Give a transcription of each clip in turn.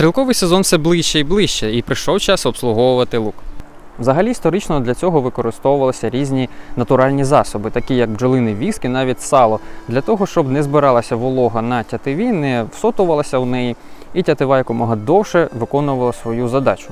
Стрілковий сезон все ближче і ближче, і прийшов час обслуговувати лук. Взагалі історично для цього використовувалися різні натуральні засоби, такі як бджолиний віск і навіть сало, для того, щоб не збиралася волога на тятиві, не всотувалася в неї, і тятива якомога довше виконувала свою задачу.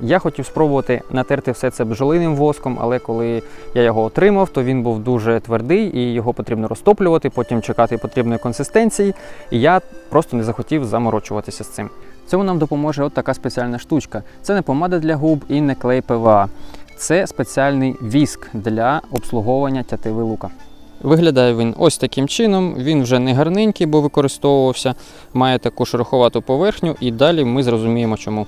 Я хотів спробувати натерти все це бджолиним воском, але коли я його отримав, то він був дуже твердий і його потрібно розтоплювати, потім чекати потрібної консистенції. І я просто не захотів заморочуватися з цим. Цьому нам допоможе от така спеціальна штучка. Це не помада для губ і не клей ПВА. Це спеціальний віск для обслуговування тятиви лука. Виглядає він ось таким чином. Він вже не гарненький, бо використовувався, має таку шероховату поверхню, і далі ми зрозуміємо чому.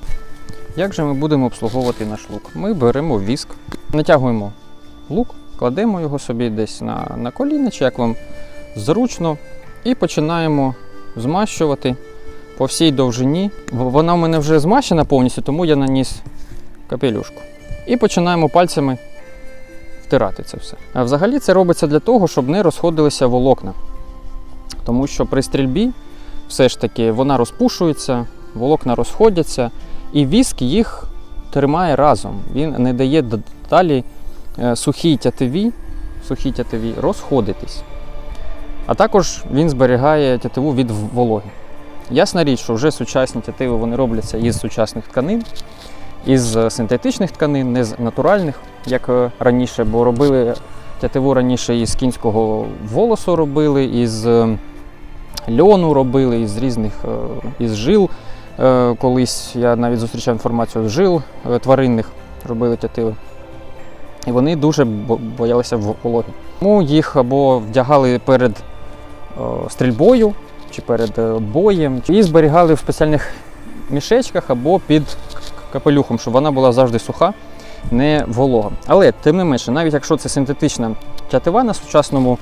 Як же ми будемо обслуговувати наш лук? Ми беремо віск, натягуємо лук, кладемо його собі десь на, на коліна, чи як вам зручно, і починаємо змащувати по всій довжині. Вона в мене вже змащена повністю, тому я наніс капелюшку. І починаємо пальцями втирати це все. А взагалі це робиться для того, щоб не розходилися волокна. Тому що при стрільбі все ж таки вона розпушується, волокна розходяться, і віск їх тримає разом. Він не дає далі е, сухій тятиві, сухій тятиві розходитись. А також він зберігає тятиву від вологи. Ясна річ, що вже сучасні тятиви вони робляться із сучасних тканин, із е, синтетичних тканин, не з натуральних, як е, раніше, бо робили тятиву раніше із кінського волосу робили, із е, льону робили, із різних із жил. Колись я навіть зустрічав інформацію з жил тваринних, робили тятиви. І вони дуже боялися в- вологи. Тому їх або вдягали перед стрільбою чи перед е, боєм, і зберігали в спеціальних мішечках або під капелюхом, щоб вона була завжди суха, не волога. Але тим не менше, навіть якщо це синтетична тятива на сучасному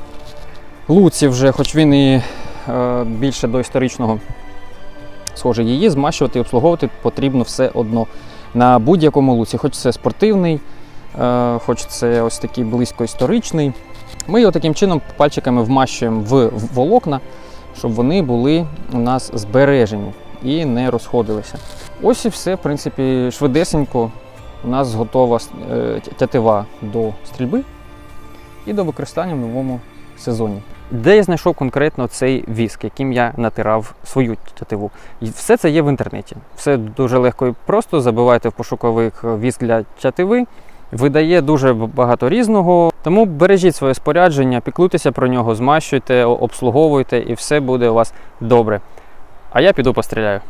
луці, вже, хоч він і е, більше до історичного схоже, її змащувати і обслуговувати потрібно все одно на будь-якому луці, хоч це спортивний, е, хоч це ось такий близько історичний. Ми його таким чином пальчиками вмащуємо в волокна, щоб вони були у нас збережені і не розходилися. Ось і все, в принципі, швидесенько. У нас готова е, тятива до стрільби і до використання в новому сезоні. Де я знайшов конкретно цей віск, яким я натирав свою тятиву? І все це є в інтернеті. Все дуже легко і просто. Забивайте в пошуковик віск для тятиви. Видає дуже багато різного. Тому бережіть своє спорядження, піклуйтеся про нього, змащуйте, обслуговуйте, і все буде у вас добре. А я піду постріляю.